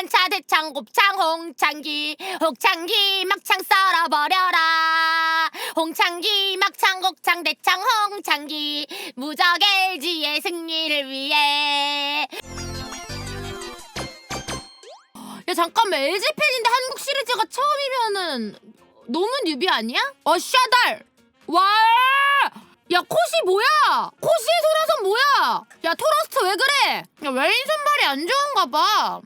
안차 대창 곱창 홍창기 홍창기 막창 썰어버려라 홍창기 막창 곱창 대창 홍창기 무적 LG의 승리를 위해 야 잠깐만 LG 팬인데 한국 시리즈가 처음이면은 너무 뉴비 아니야? 어 샤달 와! 야 콧이 뭐야? 콧이 돌아서 뭐야? 야 토러스트 왜 그래? 야 왼손발이 안 좋은가 봐.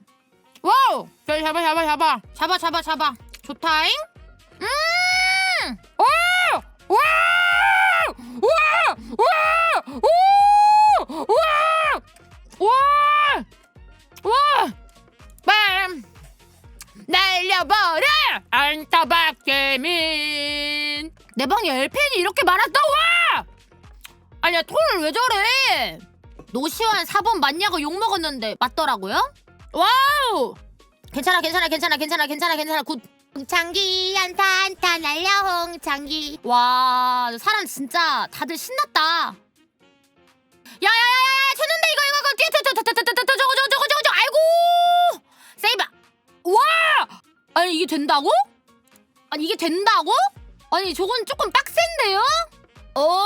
와우! 자 잡아 잡아 잡아 잡아 잡아 잡아 좋다잉? 음! 와! 와! 와! 와! 오! 와! 와! 와! 빰! 날려버려! 안타박개민 내 방에 엘펜이 이렇게 많았다 와! 아니야 톤을 왜 저래 노시환 4번 맞냐고 욕먹었는데 맞더라고요 와우! 괜찮아 괜찮아 괜찮아 괜찮아 괜찮아 괜찮아 굿. 장기한 산타 날려 홍장기. 와 사람 진짜 다들 신났다. 야야야야야 쳤는데 이거 이거 이거 뛰어 뛰어 뛰어 뛰어 뛰어 뛰어 저거 저거 저거 저거 저거 아이고 세이브. 와 아니 이게 된다고? 아니 이게 된다고? 아니 저건 조금 빡센데요? 어.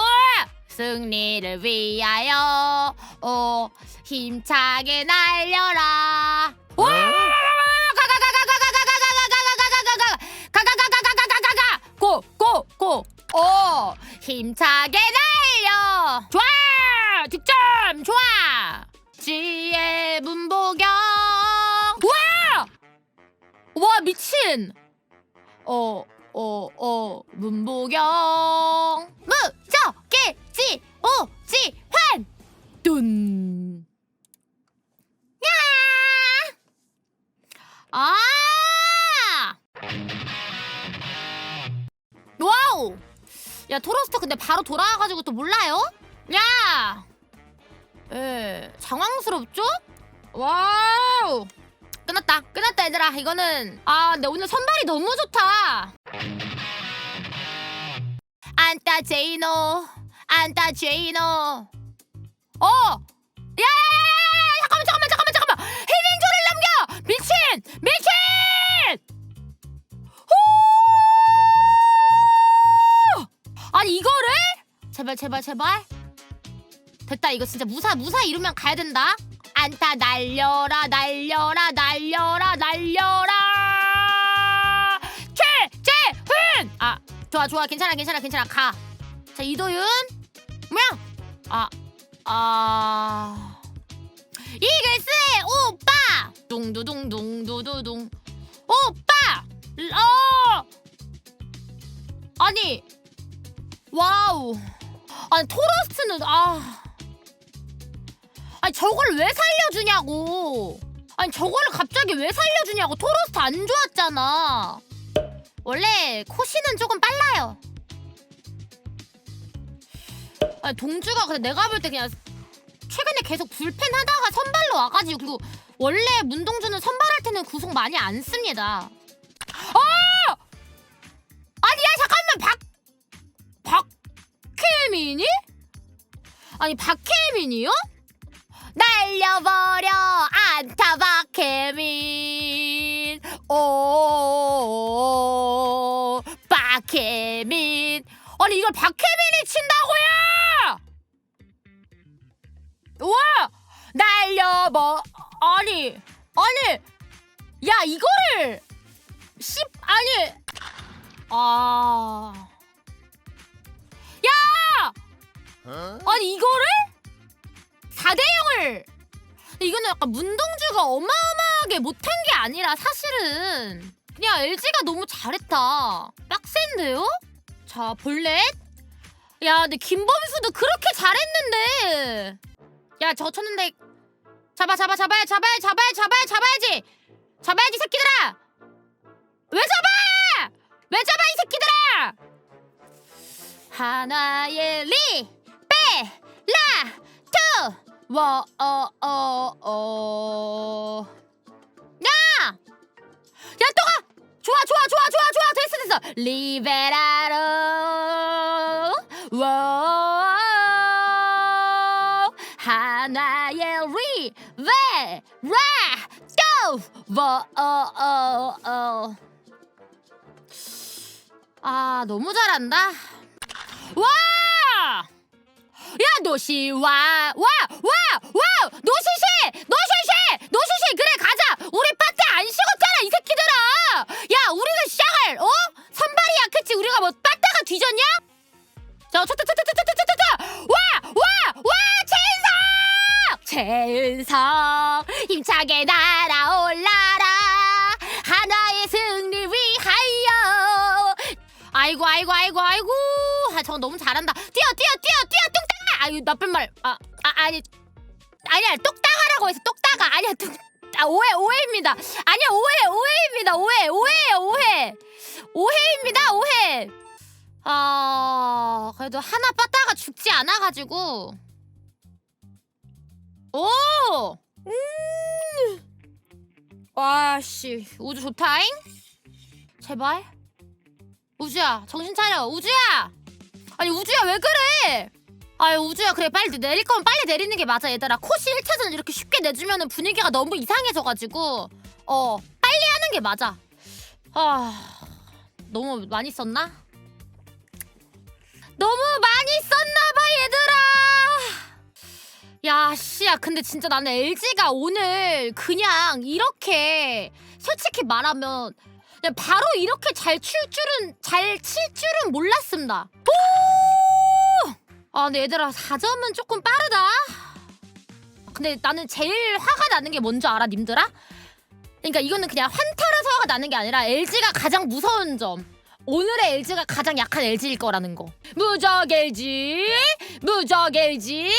승리를 위하여 오 힘차게 날려라 어 어, 어, 문보경 무적개 지 오 지 환 뚠 야! 아! 와우! 야 토로스터 근데 바로 돌아와가지고 또 몰라요? 야! 예, 장황스럽죠? 와우! 끝났다 끝났다 얘들아 이거는 아 근데 오늘 선발이 너무 좋다 안따 제이노 안따 제이노. 어! 야야야야야 잠깐만 잠깐만 잠깐만 잠깐만. 헤딩조를 넘겨! 미친! 미친! 후! 아니 이거를? 제발 제발 제발. 됐다 이거 진짜 무사 무사 이루면 가야 된다. 안타 날려라 날려라 날려라 날려라. 최재훈! 아 좋아 좋아. 괜찮아 괜찮아 괜찮아. 가. 자 이도윤 뭐야? 아 아. 이글스의 오빠! 둥두둥둥두두둥. 오빠! 어! 아니 와우. 아니 토러스트는 아. 아니 저걸 왜 살려주냐고. 아니 저거를 갑자기 왜 살려주냐고. 토러스트 안 좋았잖아. 원래 코시는 조금 빨라요 아니 동주가 근데 내가 볼 때 그냥 최근에 계속 불펜 하다가 선발로 와가지고 그리고 원래 문동주는 선발할 때는 구속 많이 안 씁니다 어! 아니 야 잠깐만 박 박혜민이? 아니 박혜민이요? 날려버려 안타 박혜민 오 박혜민 아니 이걸 박혜민이 친다고요? 와 날려버 아니 아니 야 이거를 씹 아니 아 야! 아니 이거를 4대 0을 이거는 약간 문동주가 어마어마하게 못한 게 아니라 사실은 그냥 LG가 너무 잘했다. 빡센데요? 자 볼넷. 야 근데 김범수도 그렇게 잘했는데. 야 저 쳤는데 잡아 잡아 잡아야 잡아야 잡아야 잡아야 잡아야지. 잡아야지 새끼들아. 왜 잡아? 왜 잡아 이 새끼들아? 하나의 리, 빼, 라, 투, 워, 어, 어, 어. 야! 야, 또 가! 좋아, 좋아, 좋아, 좋아, 좋아! 됐어, 됐어! 리베라로, 베, 라, 투, 뭐, 어, 어, 어. 아, 너무 잘한다. 와! 야, 노시, 와, 와, 와, 와! 노시시! 노시시! 아이고 아이고 아이고 아이고. 아 저거 너무 잘한다. 뛰어 뛰어 뛰어 뛰어 뚝딱아 아유 나쁜 말아 아, 아니. 아니야 똑딱아라고 해서 똑딱아. 아니야 뚝, 아 오해 오해입니다. 아니야 오해 오해입니다. 오해 오해예요 오해. 오해입니다 오해. 아 그래도 하나 빠따가 죽지 않아 가지고. 오! 음. 와씨. 우주 좋다잉? 제발 우주야 정신 차려. 우주야! 아니 우주야 왜 그래? 아유 우주야 그래. 빨리 내릴 거면 빨리 내리는 게 맞아 얘들아. 코시 1차전 이렇게 쉽게 내주면 은 분위기가 너무 이상해져가지고. 어 빨리 하는 게 맞아. 아 너무 많이 썼나? 너무 많이 썼나봐 얘들아! 야 씨야 근데 진짜 나는 LG가 오늘 그냥 이렇게 솔직히 말하면 바로 이렇게 잘 칠 줄은 잘 칠 줄은 몰랐습니다. 오! 아 근데 얘들아 4점은 조금 빠르다. 근데 나는 제일 화가 나는 게 뭔지 알아 님들아? 그러니까 이거는 그냥 환타라서 화가 나는 게 아니라 LG가 가장 무서운 점. 오늘의 LG가 가장 약한 LG일 거라는 거. 무적 LG, 무적 LG.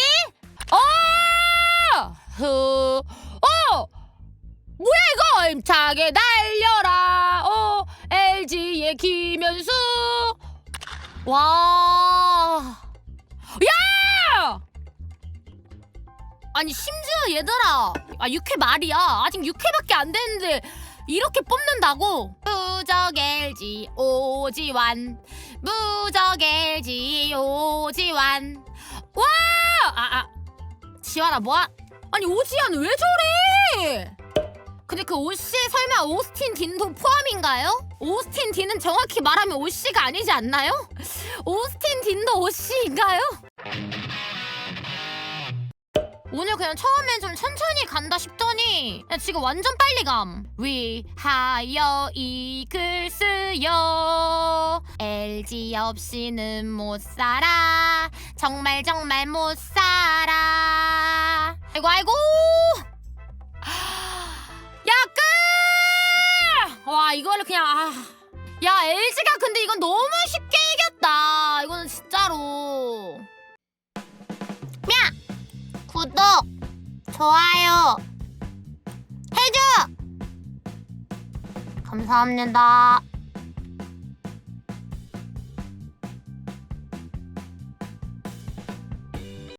어! 흐, 어! 뭐야 이거 힘차게 달려라 어 LG의 김현수. 와. 야! 아니 심지어 얘들아. 아 6회 말이야. 아직 6회밖에 안 됐는데 이렇게 뽑는다고? 무적 LG 오지환. 무적 LG 오지환. 와 아 아. 지환아 뭐야 아니 오지환 왜 저래 근데 그 오씨의 설마 오스틴 딘도 포함인가요? 오스틴 딘은 정확히 말하면 오씨가 아니지 않나요? 오스틴 딘도 오씨인가요? 오늘 그냥 처음엔 좀 천천히 간다 싶더니 야, 지금 완전 빨리 감 위하여 이글스여 LG 없이는 못 살아 정말 정말 못 살아 아이고 아이고 와 이거를 그냥 아. 야 LG가 근데 이건 너무 쉽게 이겼다. 이거는 진짜로. 야! 구독 좋아요 해줘! 감사합니다